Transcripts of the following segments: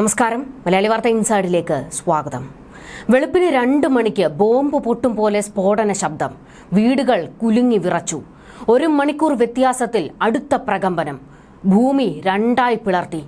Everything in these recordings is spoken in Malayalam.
നമസ്കാരം. മലയാളി വാർത്ത ഇൻസൈഡിലേക്ക് സ്വാഗതം. വെളുപ്പിന് രണ്ട് മണിക്ക് ബോംബ് പൊട്ടും പോലെ സ്ഫോടന ശബ്ദം. വീടുകൾ കുലുങ്ങി വിറച്ചു. ഒരു മണിക്കൂർ വ്യത്യാസത്തിൽ അടുത്ത പ്രകമ്പനം. ഭൂമി രണ്ടായി പിളർത്തി.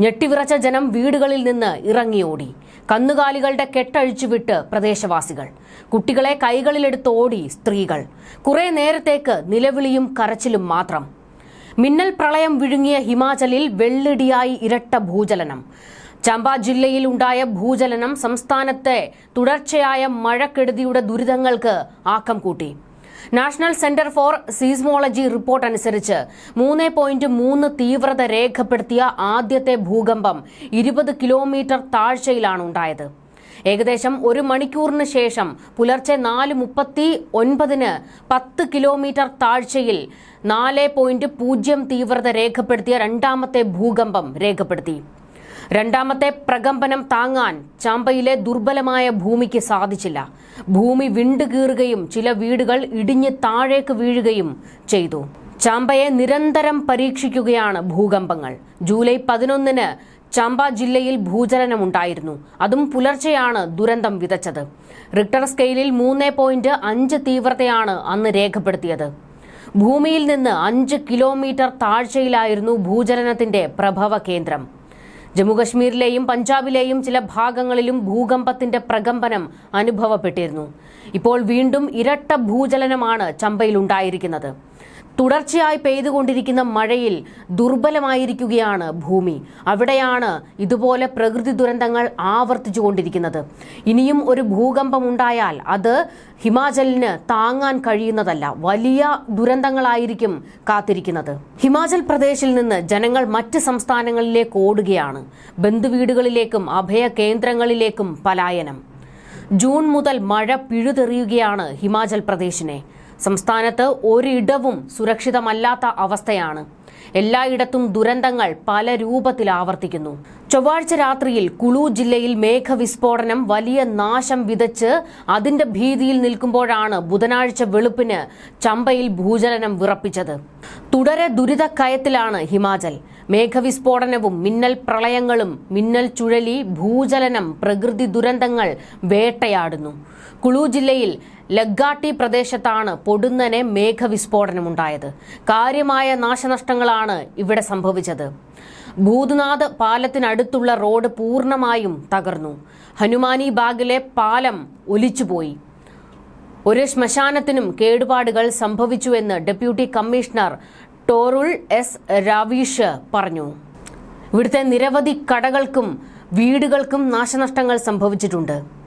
ഞെട്ടിവിറച്ച ജനം വീടുകളിൽ നിന്ന് ഇറങ്ങിയോടി കന്നുകാലികളുടെ കെട്ടഴിച്ചുവിട്ട് പ്രദേശവാസികൾ. കുട്ടികളെ കൈകളിലെടുത്ത് ഓടി സ്ത്രീകൾ. കുറെ നേരത്തേക്ക് നിലവിളിയും കരച്ചിലും മാത്രം. മിന്നൽ പ്രളയം വിഴുങ്ങിയ ഹിമാചലിൽ വെള്ളിടിയായി ഇരട്ട ഭൂചലനം. ചമ്പ ജില്ലയിൽ ഉണ്ടായ ഭൂചലനം സംസ്ഥാനത്തെ തുടർച്ചയായ മഴക്കെടുതിയുടെ ദുരിതങ്ങൾക്ക് ആക്കം കൂട്ടി. National centre for seismology report അനുസരിച്ച് മൂന്ന് പോയിന്റ് മൂന്ന് തീവ്രത രേഖപ്പെടുത്തിയ ആദ്യത്തെ ഭൂകമ്പം ഇരുപത് കിലോമീറ്റർ താഴ്ചയിലാണ് ഉണ്ടായത്. ഏകദേശം ഒരു മണിക്കൂറിന് ശേഷം പുലർച്ചെ നാല് മുപ്പത്തി ഒൻപതിന് പത്ത് കിലോമീറ്റർ താഴ്ചയിൽ നാല് പോയിന്റ് പൂജ്യം തീവ്രത രേഖപ്പെടുത്തിയ രണ്ടാമത്തെ ഭൂകമ്പം രേഖപ്പെടുത്തി. രണ്ടാമത്തെ പ്രകമ്പനം താങ്ങാൻ ചാമ്പയിലെ ദുർബലമായ ഭൂമിക്ക് സാധിച്ചില്ല. ഭൂമി വിണ്ടുകീറുകയും ചില വീടുകൾ ഇടിഞ്ഞ് താഴേക്ക് വീഴുകയും ചെയ്തു. ചാമ്പയെ നിരന്തരം പരീക്ഷിക്കുകയാണ് ഭൂകമ്പങ്ങൾ. ജൂലൈ പതിനൊന്നിന് ചാമ്പ ജില്ലയിൽ ഭൂചലനമുണ്ടായിരുന്നു. അതും പുലർച്ചെയാണ് ദുരന്തം വിതച്ചത്. റിക്ടർ സ്കെയിലിൽ മൂന്ന് പോയിന്റ് അഞ്ച് തീവ്രതയാണ് അന്ന് രേഖപ്പെടുത്തിയത്. ഭൂമിയിൽ നിന്ന് അഞ്ച് കിലോമീറ്റർ താഴ്ചയിലായിരുന്നു ഭൂചലനത്തിന്റെ പ്രഭവ കേന്ദ്രം ജമ്മുകശ്മീരിലെയും പഞ്ചാബിലെയും ചില ഭാഗങ്ങളിലും ഭൂകമ്പത്തിന്റെ പ്രകമ്പനം അനുഭവപ്പെട്ടിരുന്നു. ഇപ്പോൾ വീണ്ടും ഇരട്ട ഭൂചലനമാണ് ചമ്പയിൽ ഉണ്ടായിരിക്കുന്നത് തുടർച്ചയായി പെയ്തുകൊണ്ടിരിക്കുന്ന മഴയിൽ ദുർബലമായിരിക്കുകയാണ് ഭൂമി. അവിടെയാണ് ഇതുപോലെ പ്രകൃതി ദുരന്തങ്ങൾ ആവർത്തിച്ചുകൊണ്ടിരിക്കുന്നത്. ഇനിയും ഒരു ഭൂകമ്പം ഉണ്ടായാൽ അത് ഹിമാചലിന് താങ്ങാൻ കഴിയുന്നതല്ല. വലിയ ദുരന്തങ്ങളായിരിക്കും കാത്തിരിക്കുന്നത്. ഹിമാചൽ പ്രദേശിൽ നിന്ന് ജനങ്ങൾ മറ്റ് സംസ്ഥാനങ്ങളിലേക്ക് ഓടുകയാണ്. ബന്ധുവീടുകളിലേക്കും അഭയ കേന്ദ്രങ്ങളിലേക്കും പലായനം. ജൂൺ മുതൽ മഴ പിഴുതെറിയുകയാണ് ഹിമാചൽ പ്രദേശിനെ. സംസ്ഥാനത്ത് ഒരിടവും സുരക്ഷിതമല്ലാത്ത അവസ്ഥയാണ്. എല്ലായിടത്തും ദുരന്തങ്ങൾ പല രൂപത്തിൽ ആവർത്തിക്കുന്നു. ചൊവ്വാഴ്ച രാത്രിയിൽ കുളു ജില്ലയിൽ മേഘവിസ്ഫോടനം വലിയ നാശം വിതച്ച് അതിന്റെ ഭീതിയിൽ നിൽക്കുമ്പോഴാണ് ബുധനാഴ്ച വെളുപ്പിന് ചമ്പയിൽ ഭൂചലനം വിറപ്പിച്ചത്. തുടരെ ദുരിതക്കയത്തിലാണ് ഹിമാചൽ. മേഘവിസ്ഫോടനവും മിന്നൽ പ്രളയങ്ങളും മിന്നൽ ചുഴലി ഭൂചലനം പ്രകൃതി ദുരന്തങ്ങൾ വേട്ടയാടുന്നു. കുളു ജില്ലയിൽ ലഗാട്ടി പ്രദേശത്താണ് പൊടുന്നനെ മേഘവിസ്ഫോടനമുണ്ടായത്. കാര്യമായ നാശനഷ്ടങ്ങളാണ് ഇവിടെ സംഭവിച്ചത്. ഭൂതനാഥ് പാലത്തിനടുത്തുള്ള റോഡ് പൂർണമായും തകർന്നു. ഹനുമാനി ബാഗിലെ പാലം ഒലിച്ചുപോയി. ഒരു ശ്മശാനത്തിനും കേടുപാടുകൾ സംഭവിച്ചുവെന്ന് deputy commissioner Torul S Raveesh പറഞ്ഞു. ഇവിടുത്തെ നിരവധി കടകൾക്കും വീടുകൾക്കും നാശനഷ്ടങ്ങൾ സംഭവിച്ചിട്ടുണ്ട്.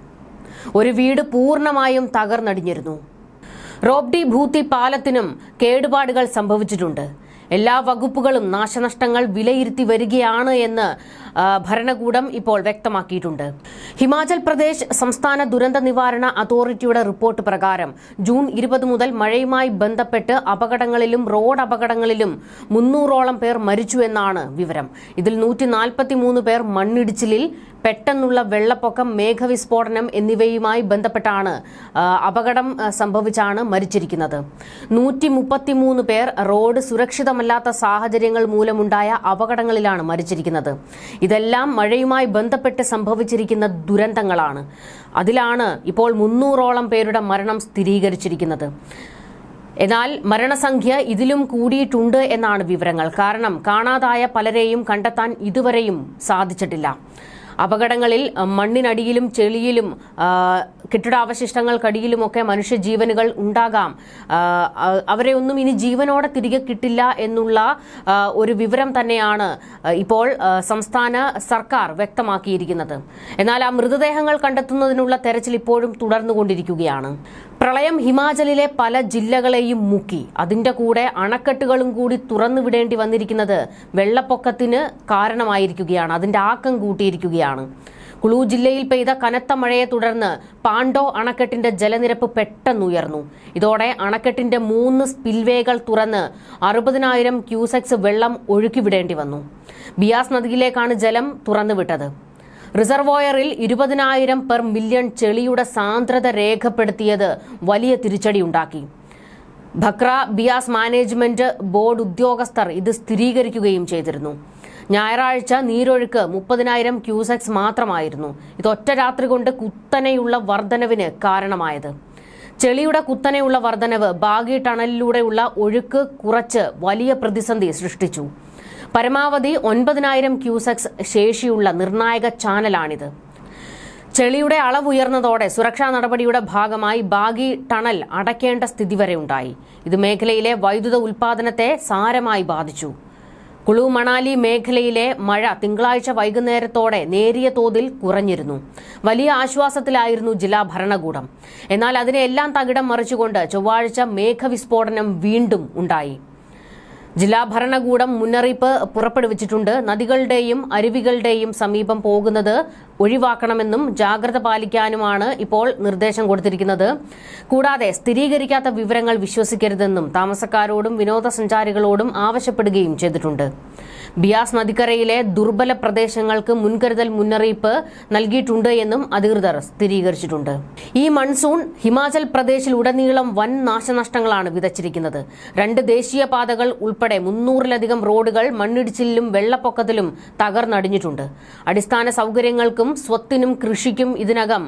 ഒരു വീട് പൂർണമായും തകർന്നടിഞ്ഞിരുന്നു. റോബ്ഡി ഭൂത്തി പാലത്തിനും കേടുപാടുകൾ സംഭവിച്ചിട്ടുണ്ട്. എല്ലാ വകുപ്പുകളും നാശനഷ്ടങ്ങൾ വിലയിരുത്തി വരികയാണ് എന്ന് ഭരണകൂടം ഇപ്പോൾ വ്യക്തമാക്കിയിട്ടുണ്ട്. ഹിമാചൽ പ്രദേശ് സംസ്ഥാന ദുരന്ത നിവാരണ അതോറിറ്റിയുടെ റിപ്പോർട്ട് പ്രകാരം ജൂൺ ഇരുപത് മുതൽ മഴയുമായി ബന്ധപ്പെട്ട് അപകടങ്ങളിലും റോഡ് അപകടങ്ങളിലും മുന്നൂറോളം പേർ മരിച്ചു എന്നാണ് വിവരം. ഇതിൽ നൂറ്റി നാൽപ്പത്തിമൂന്ന് പേർ മണ്ണിടിച്ചിലിൽ പെട്ടെന്നുള്ള വെള്ളപ്പൊക്കം മേഘവിസ്ഫോടനം എന്നിവയുമായി ബന്ധപ്പെട്ടാണ് അപകടം സംഭവിച്ചാണ് മരിച്ചിരിക്കുന്നത്. നൂറ്റി പേർ റോഡ് സുരക്ഷിതമല്ലാത്ത സാഹചര്യങ്ങൾ മൂലമുണ്ടായ അപകടങ്ങളിലാണ് മരിച്ചിരിക്കുന്നത്. ഇതെല്ലാം മഴയുമായി ബന്ധപ്പെട്ട് സംഭവിച്ചിരിക്കുന്ന ദുരന്തങ്ങളാണ്. അതിലാണ് ഇപ്പോൾ മുന്നൂറോളം പേരുടെ മരണം സ്ഥിരീകരിച്ചിരിക്കുന്നത്. എന്നാൽ മരണസംഖ്യ ഇതിലും കൂടിയിട്ടുണ്ട് എന്നാണ് വിവരങ്ങൾ. കാരണം കാണാതായ പലരെയും കണ്ടെത്താൻ ഇതുവരെയും സാധിച്ചിട്ടില്ല. അപകടങ്ങളിൽ മണ്ണിനടിയിലും ചെളിയിലും കെട്ടിടാവശിഷ്ടങ്ങൾക്കടിയിലുമൊക്കെ മനുഷ്യജീവനുകൾ ഉണ്ടാകാം. അവരെ ഒന്നും ഇനി ജീവനോടെ തിരികെ കിട്ടില്ല എന്നുള്ള ഒരു വിവരം തന്നെയാണ് ഇപ്പോൾ സംസ്ഥാന സർക്കാർ വ്യക്തമാക്കിയിരിക്കുന്നത്. എന്നാൽ ആ മൃതദേഹങ്ങൾ കണ്ടെത്തുന്നതിനുള്ള തെരച്ചിൽ ഇപ്പോഴും തുടർന്നുകൊണ്ടിരിക്കുകയാണ്. പ്രളയം ഹിമാചലിലെ പല ജില്ലകളെയും മുക്കി. അതിന്റെ കൂടെ അണക്കെട്ടുകളും കൂടി തുറന്നുവിടേണ്ടി വന്നിരിക്കുന്നത് വെള്ളപ്പൊക്കത്തിന് കാരണമായിരിക്കുകയാണ്. അതിന്റെ ആക്കം കൂട്ടിയിരിക്കുകയാണ്. കുളു ജില്ലയിൽ പെയ്ത കനത്ത മഴയെ തുടർന്ന് പാണ്ടോ അണക്കെട്ടിന്റെ ജലനിരപ്പ് പെട്ടെന്നുയർന്നു. ഇതോടെ അണക്കെട്ടിന്റെ മൂന്ന് സ്പിൽവേകൾ തുറന്ന് അറുപതിനായിരം ക്യൂസെക്സ് വെള്ളം ഒഴുക്കിവിടേണ്ടി വന്നു. ബിയാസ് നദിയിലേക്കാണ് ജലം തുറന്നുവിട്ടത്. റിസർവോയറിൽ ഇരുപതിനായിരം പെർ മില്യൺ ചെളിയുടെ സാന്ദ്രത രേഖപ്പെടുത്തിയത് വലിയ തിരിച്ചടിയുണ്ടാക്കി. ഭക്ര ബിയാസ് മാനേജ്മെന്റ് ബോർഡ് ഉദ്യോഗസ്ഥർ ഇത് സ്ഥിരീകരിക്കുകയും ചെയ്തിരുന്നു. ഞായറാഴ്ച നീരൊഴുക്ക് മുപ്പതിനായിരം ക്യൂസെക്സ് മാത്രമായിരുന്നു. ഇത് ഒറ്റ രാത്രി കൊണ്ട് കുത്തനെയുള്ള വർധനവിന് കാരണമായത്. ചെളിയുടെ കുത്തനെയുള്ള വർധനവ് ബാഗി ടണലിലൂടെയുള്ള ഒഴുക്ക് കുറച്ച് വലിയ പ്രതിസന്ധി സൃഷ്ടിച്ചു. പരമാവധി ഒൻപതിനായിരം ക്യൂസെക്സ് ശേഷിയുള്ള നിർണായക ചാനലാണിത്. ചെളിയുടെ അളവ് ഉയർന്നതോടെ സുരക്ഷാ നടപടിയുടെ ഭാഗമായി ബാഗി ടണൽ അടയ്ക്കേണ്ട സ്ഥിതി വരെ ഉണ്ടായി. ഇത് മേഖലയിലെ വൈദ്യുത ഉൽപാദനത്തെ സാരമായി ബാധിച്ചു. കുളു മണാലി മേഖലയിലെ മഴ തിങ്കളാഴ്ച വൈകുന്നേരത്തോടെ നേരിയ തോതിൽ കുറഞ്ഞിരുന്നു. വലിയ ആശ്വാസത്തിലായിരുന്നു ജില്ലാ ഭരണകൂടം. എന്നാൽ അതിനെല്ലാം തകിടം മറിച്ചുകൊണ്ട് ചൊവ്വാഴ്ച മേഘവിസ്ഫോടനം വീണ്ടും ഉണ്ടായി. ജില്ലാ ഭരണകൂടം മുന്നറിയിപ്പ് പുറപ്പെടുവിച്ചിട്ടുണ്ട്. നദികളുടെയും അരുവികളുടെയും സമീപം പോകുന്നത് ഒഴിവാക്കണമെന്നും ജാഗ്രത പാലിക്കാനുമാണ് ഇപ്പോൾ നിർദ്ദേശം കൊടുത്തിരിക്കുന്നത്. കൂടാതെ സ്ഥിരീകരിക്കാത്ത വിവരങ്ങൾ വിശ്വസിക്കരുതെന്നും താമസക്കാരോടും വിനോദസഞ്ചാരികളോടും ആവശ്യപ്പെടുകയും ചെയ്തിട്ടുണ്ട്. ബിയാസ് നദിക്കരയിലെ ദുർബല പ്രദേശങ്ങൾക്ക് മുൻകരുതൽ മുന്നറിയിപ്പ് നൽകിയിട്ടുണ്ട് എന്നും അധികൃതർ സ്ഥിരീകരിച്ചിട്ടുണ്ട്. ഈ മൺസൂൺ ഹിമാചൽ പ്രദേശിൽ ഉടനീളം വൻ നാശനഷ്ടങ്ങളാണ് വിതച്ചിരിക്കുന്നത്. രണ്ട് ദേശീയപാതകൾ ഉൾപ്പെടെ മുന്നൂറിലധികം റോഡുകൾ മണ്ണിടിച്ചിലിലും വെള്ളപ്പൊക്കത്തിലും തകർന്നടിഞ്ഞിട്ടുണ്ട്. അടിസ്ഥാന സൗകര്യങ്ങൾക്കും സ്വത്തിനും കൃഷിക്കും ഇതിനകം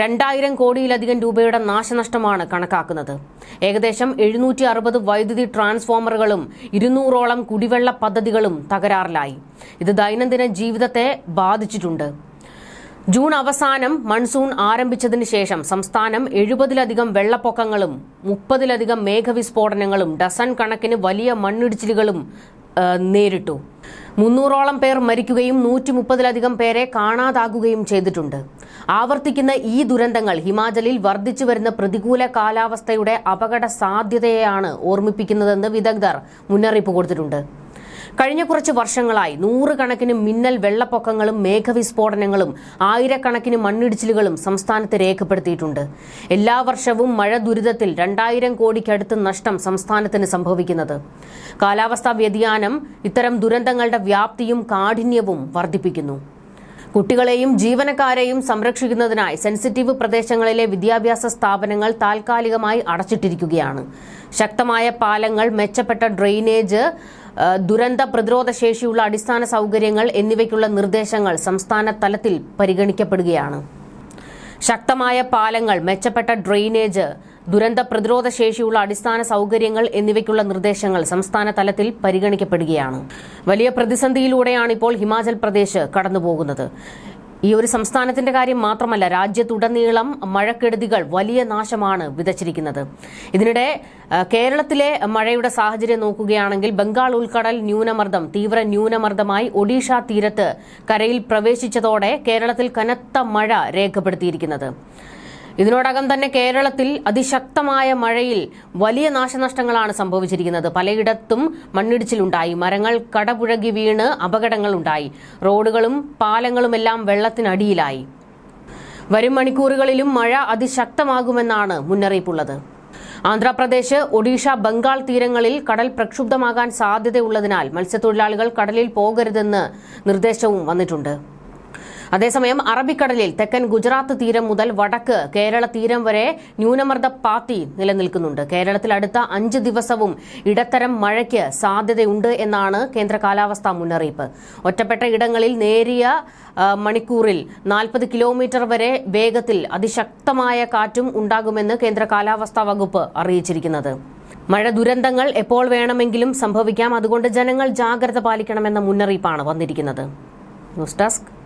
രണ്ടായിരം കോടിയിലധികം രൂപയുടെ നാശനഷ്ടമാണ് കണക്കാക്കുന്നത്. ഏകദേശം എഴുന്നൂറ്റി അറുപത് വൈദ്യുതി ട്രാൻസ്ഫോമറുകളും ഇരുന്നൂറോളം കുടിവെള്ള പദ്ധതികളും തകരാറിലായി. ഇത് ദൈനംദിന ജീവിതത്തെ ബാധിച്ചിട്ടുണ്ട്. ജൂൺ അവസാനം മൺസൂൺ ആരംഭിച്ചതിന് ശേഷം സംസ്ഥാനം എഴുപതിലധികം വെള്ളപ്പൊക്കങ്ങളും മുപ്പതിലധികം മേഘവിസ്ഫോടനങ്ങളും ഡസൺ കണക്കിന് വലിയ മണ്ണിടിച്ചിലുകളും നേരിട്ടു. മുന്നൂറോളം പേർ മരിക്കുകയും നൂറ്റി മുപ്പതിലധികം പേരെ കാണാതാകുകയും ചെയ്തിട്ടുണ്ട്. ആവർത്തിക്കുന്ന ഈ ദുരന്തങ്ങൾ ഹിമാചലിൽ വർദ്ധിച്ചു വരുന്ന പ്രതികൂല കാലാവസ്ഥയുടെ അപകട സാധ്യതയെയാണ് ഓർമ്മിപ്പിക്കുന്നതെന്ന് വിദഗ്ധർ മുന്നറിയിപ്പ് കൊടുത്തിട്ടുണ്ട്. കഴിഞ്ഞ കുറച്ച് വർഷങ്ങളായി നൂറുകണക്കിന് മിന്നൽ വെള്ളപ്പൊക്കങ്ങളും മേഘവിസ്ഫോടനങ്ങളും ആയിരക്കണക്കിന് മണ്ണിടിച്ചിലുകളും സംസ്ഥാനത്ത് രേഖപ്പെടുത്തിയിട്ടുണ്ട്. എല്ലാ വർഷവും മഴ ദുരിതത്തിൽ രണ്ടായിരം കോടിക്കടുത്ത് നഷ്ടം സംസ്ഥാനത്തിന് സംഭവിക്കുന്നത്. കാലാവസ്ഥാ വ്യതിയാനം ഇത്തരം ദുരന്തങ്ങളുടെ വ്യാപ്തിയും കാഠിന്യവും വർദ്ധിപ്പിക്കുന്നു. കുട്ടികളെയും ജീവനക്കാരെയും സംരക്ഷിക്കുന്നതിനായി സെൻസിറ്റീവ് പ്രദേശങ്ങളിലെ വിദ്യാഭ്യാസ സ്ഥാപനങ്ങൾ താൽക്കാലികമായി അടച്ചിട്ടിരിക്കുകയാണ്. ശക്തമായ പാലങ്ങൾ മെച്ചപ്പെട്ട ഡ്രെയിനേജ് ദുരന്ത പ്രതിരോധ ശേഷിയുള്ള അടിസ്ഥാന സൗകര്യങ്ങൾ എന്നിവയ്ക്കുള്ള നിർദ്ദേശങ്ങൾ സംസ്ഥാന തലത്തിൽ പരിഗണിക്കപ്പെടുകയാണ്. ശക്തമായ പാലങ്ങൾ മെച്ചപ്പെട്ട ഡ്രെയിനേജ് ദുരന്ത പ്രതിരോധ ശേഷിയുള്ള അടിസ്ഥാന സൗകര്യങ്ങൾ എന്നിവയ്ക്കുള്ള നിർദ്ദേശങ്ങൾ സംസ്ഥാന തലത്തിൽ പരിഗണിക്കപ്പെടുകയാണ്. വലിയ പ്രതിസന്ധിയിലൂടെയാണ് ഇപ്പോൾ ഹിമാചൽ പ്രദേശ് കടന്നുപോകുന്നത്. ഈ ഒരു സംസ്ഥാനത്തിന്റെ കാര്യം മാത്രമല്ല രാജ്യത്തുടനീളം മഴക്കെടുതികൾ വലിയ നാശമാണ് വിതച്ചിരിക്കുന്നത്. ഇതിനിടെ കേരളത്തിലെ മഴയുടെ സാഹചര്യം നോക്കുകയാണെങ്കിൽ ബംഗാൾ ഉൾക്കടൽ ന്യൂനമർദ്ദം തീവ്ര ന്യൂനമർദ്ദമായി ഒഡീഷ തീരത്ത് കരയിൽ പ്രവേശിച്ചതോടെ കേരളത്തിൽ കനത്ത മഴ രേഖപ്പെടുത്തിയിരിക്കുന്നത്. ഇതിനോടകം തന്നെ കേരളത്തിൽ അതിശക്തമായ മഴയിൽ വലിയ നാശനഷ്ടങ്ങളാണ് സംഭവിച്ചിരിക്കുന്നത്. പലയിടത്തും മണ്ണിടിച്ചിലുണ്ടായി. മരങ്ങൾ കടപുഴകി വീണ് അപകടങ്ങളുണ്ടായി. റോഡുകളും പാലങ്ങളുമെല്ലാം വെള്ളത്തിനടിയിലായി. വരും മണിക്കൂറുകളിലും മഴ അതിശക്തമാകുമെന്നാണ് മുന്നറിയിപ്പുള്ളത്. ആന്ധ്രാപ്രദേശ് ഒഡീഷ ബംഗാൾ തീരങ്ങളിൽ കടൽ പ്രക്ഷുബ്ധമാകാൻ സാധ്യതയുള്ളതിനാൽ മത്സ്യത്തൊഴിലാളികൾ കടലിൽ പോകരുതെന്ന് നിർദ്ദേശവും വന്നിട്ടുണ്ട്. അതേസമയം അറബിക്കടലിൽ തെക്കൻ ഗുജറാത്ത് തീരം മുതൽ വടക്ക് കേരള തീരം വരെ ന്യൂനമർദ്ദ പാത്തി നിലനിൽക്കുന്നുണ്ട്. കേരളത്തിൽ അടുത്ത അഞ്ച് ദിവസവും ഇടത്തരം മഴയ്ക്ക് സാധ്യതയുണ്ട് എന്നാണ് കേന്ദ്ര കാലാവസ്ഥാ മുന്നറിയിപ്പ്. ഒറ്റപ്പെട്ട ഇടങ്ങളിൽ നേരിയ മണിക്കൂറിൽ നാൽപ്പത് കിലോമീറ്റർ വരെ വേഗത്തിൽ അതിശക്തമായ കാറ്റും ഉണ്ടാകുമെന്ന് കേന്ദ്ര കാലാവസ്ഥാ വകുപ്പ് അറിയിച്ചിരിക്കുന്നത്. മഴ ദുരന്തങ്ങൾ എപ്പോൾ വേണമെങ്കിലും സംഭവിക്കാം. അതുകൊണ്ട് ജനങ്ങൾ ജാഗ്രത പാലിക്കണമെന്ന മുന്നറിയിപ്പാണ് വന്നിരിക്കുന്നത്. News desk